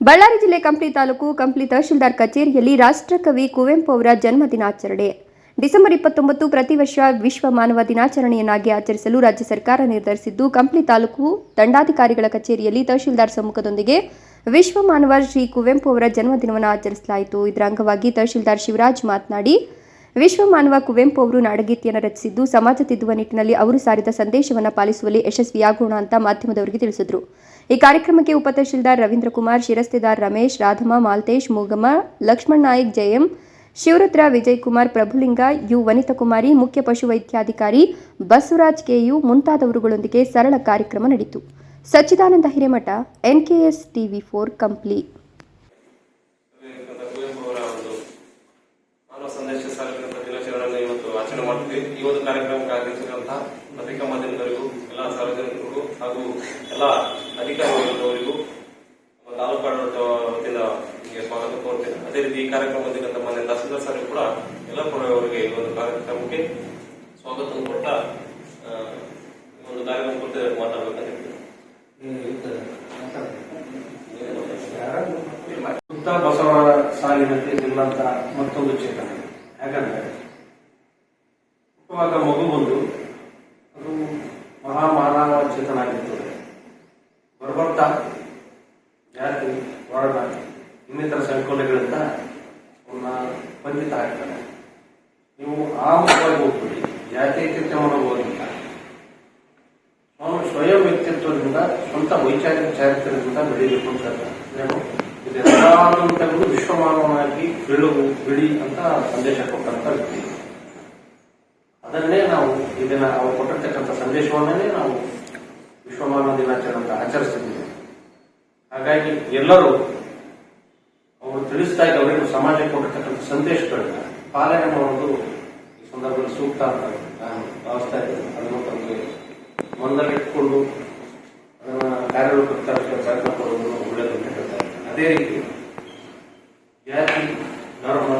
ಬಳ್ಳಾರಿ ಜಿಲ್ಲೆ ಕಂಪ್ಲಿ ತಾಲೂಕು ಕಂಪ್ಲಿ ತಹಶೀಲ್ದಾರ್ ಕಚೇರಿಯಲ್ಲಿ ರಾಷ್ಟ್ರಕವಿ ಕುವೆಂಪು ಅವರ ಜನ್ಮ ದಿನಾಚರಣೆ. ಡಿಸೆಂಬರ್ ಇಪ್ಪತ್ತೊಂಬತ್ತು ಪ್ರತಿ ವರ್ಷ ವಿಶ್ವ ಮಾನವ ದಿನಾಚರಣೆಯನ್ನಾಗಿ ಆಚರಿಸಲು ರಾಜ್ಯ ಸರ್ಕಾರ ನಿರ್ಧರಿಸಿದ್ದು, ಕಂಪ್ಲಿ ತಾಲೂಕು ದಂಡಾಧಿಕಾರಿಗಳ ಕಚೇರಿಯಲ್ಲಿ ತಹಶೀಲ್ದಾರ್ ಸಮ್ಮುಖದೊಂದಿಗೆ ವಿಶ್ವ ಮಾನವ ಶ್ರೀ ಕುವೆಂಪು ಅವರ ಜನ್ಮದಿನವನ್ನು ಆಚರಿಸಲಾಯಿತು. ಇದರ ಅಂಗವಾಗಿ ತಹಶೀಲ್ದಾರ್ ಶಿವರಾಜ್ ಮಾತನಾಡಿ ವಿಶ್ವ ಮಾನವ ಕುವೆಂಪು ಅವರು ನಾಡಗೀತೆಯನ್ನು ರಚಿಸಿದ್ದು, ಸಮಾಜ ತಿದ್ದುವ ನಿಟ್ಟಿನಲ್ಲಿ ಅವರು ಸಾರಿದ ಸಂದೇಶವನ್ನು ಪಾಲಿಸುವಲ್ಲಿ ಯಶಸ್ವಿಯಾಗೋಣ ಅಂತ ಮಾಧ್ಯಮದವರಿಗೆ ತಿಳಿಸಿದರು. ಈ ಕಾರ್ಯಕ್ರಮಕ್ಕೆ ಉಪತಹಶೀಲ್ದಾರ್ ರವೀಂದ್ರ ಕುಮಾರ್, ಶಿರಸ್ತೆದಾರ್ ರಮೇಶ್, ರಾಧಮ್ಮ, ಮಾಲ್ತೇಶ್, ಮೂಗಮ್ಮ, ಲಕ್ಷ್ಮಣ್ ನಾಯಕ್, ಜಯಂ, ಶಿವರುದ್ರ, ವಿಜಯ್ ಕುಮಾರ್, ಪ್ರಭುಲಿಂಗ, ಯು ವನಿತಕುಮಾರಿ ಮುಖ್ಯ ಪಶುವೈದ್ಯಾಧಿಕಾರಿ ಬಸವರಾಜ್ ಕೆಯು ಮುಂತಾದವರುಗಳೊಂದಿಗೆ ಸರಳ ಕಾರ್ಯಕ್ರಮ ನಡೆಯಿತು Sachidananda Hiremath NKS TV four Kampli ಇರ್ತಕ್ಕಂಥ ಕುವೆಂಪು ಅವರ ಒಂದು ಮಾನವ ಸಂದೇಶ ಸಾರಿದಂತ ದಿನಾಚರಣೆಯನ್ನು ಇವತ್ತು ಆಚರಣೆ ಮಾಡ್ತೀವಿ ಈ ಒಂದು ಕಾರ್ಯಕ್ರಮಕ್ಕೆ ಆಗಮಿಸಿರುವಂತಹ ಪತ್ರಿಕಾ ಮಾಧ್ಯಮದವರಿಗೂ, ಎಲ್ಲ ಸಾರ್ವಜನಿಕರಿಗೂ ಹಾಗೂ ಎಲ್ಲ ಅಧಿಕಾರಿಗಳವರಿಗೂ ತಾಲೂಕು ಆಡಳಿತ ವತಿಯಿಂದ ಸ್ವಾಗತ ಕೋರ್ತೇನೆ ಅದೇ ರೀತಿ ಈ ಕಾರ್ಯಕ್ರಮ ನಮ್ಮ ಮನೆ ತಹಸೀಲ್ದಾರ್ ಕೂಡ ಎಲ್ಲ ಅವರಿಗೆ ಈ ಒಂದು ಕಾರ್ಯಕ್ರಮಕ್ಕೆ ಸ್ವಾಗತ ಕೊಟ್ಟ ಒಂದು ಕಾರ್ಯಕ್ರಮ ಕುರಿತು ಮಾತಾಡಬೇಕಂತ ಹೇಳ್ತೀನಿ. ಬಸವ ಸಾಲಿನಲ್ಲಿ ನಿಲ್ಲಂತ ಮತ್ತೊಂದು ಚೇತನ ಯಾಕಂದ್ರೆ ಮಗು ಬಂದು ಅದು ಮಹಾಮಾನವ ಚೇತನ ಆಗಿರ್ತದೆ ಬರ್ಬರ್ತಾ, ಜಾತಿ ವರ್ಣ ಇನ್ನಿತರ ಸಂಕೋಲೆಗಳಿಂದ ಅವನ್ನ ಬಂಧಿತ ಆಗ್ತಾನೆ. ನೀವು ಆ ಮುಖವಾಗಿ ಹೋಗ್ಬಿಡಿ ಜಾತೀಯತೆಯನ್ನು ಹೋಗಿಲ್ಲ ಅವನು ಸ್ವಯಂ ವ್ಯಕ್ತಿತ್ವದಿಂದ, ಸ್ವಂತ ವೈಚಾರಿಕ ಚಾರಿತ್ರ್ಯದಿಂದ ಬೆಳೀಬೇಕು ಅಂತ ಇದೆಲ್ಲದನ್ನು ತೆಗೆದು ವಿಶ್ವಮಾನವನಾಗಿ ಬೆಳಗು ಬಿಡಿ ಅಂತ ಸಂದೇಶ ಕೊಟ್ಟಂತ ವ್ಯಕ್ತಿ. ಅದನ್ನೇ ನಾವು ಇದನ್ನ ಅವ್ರು ಕೊಟ್ಟಿರ್ತಕ್ಕಂಥ ಸಂದೇಶವನ್ನೇ ನಾವು ವಿಶ್ವಮಾನವ ದಿನಾಚರಣೆ ಅಂತ ಹಾಗಾಗಿ ಎಲ್ಲರೂ ಅವರು ತಿಳಿಸ್ತಾ ಇದ್ದ ಅವರೇನು ಸಮಾಜಕ್ಕೆ ಕೊಟ್ಟಿರ್ತಕ್ಕಂಥ ಸಂದೇಶಗಳನ್ನ ಪಾಲನೆ ಮಾಡೋದು ಈ ಸಂದರ್ಭದಲ್ಲಿ ಸೂಕ್ತ ಅಂತ ನಾನು ಭಾವಿಸ್ತಾ ಇದ್ದೇನೆ. ಅದನ್ನು ತಮಗೆ ಮೊದಲಿಟ್ಟುಕೊಂಡು ಅದನ್ನ ಕಾರ್ಯರೂಪಕ್ಕೆ ಪ್ರಯತ್ನ ಒಳ್ಳೆಯದು ಅಂತ ಹೇಳ್ತಾ ಅದೇ ರೀತಿ ಜಾತಿ, ಧರ್ಮ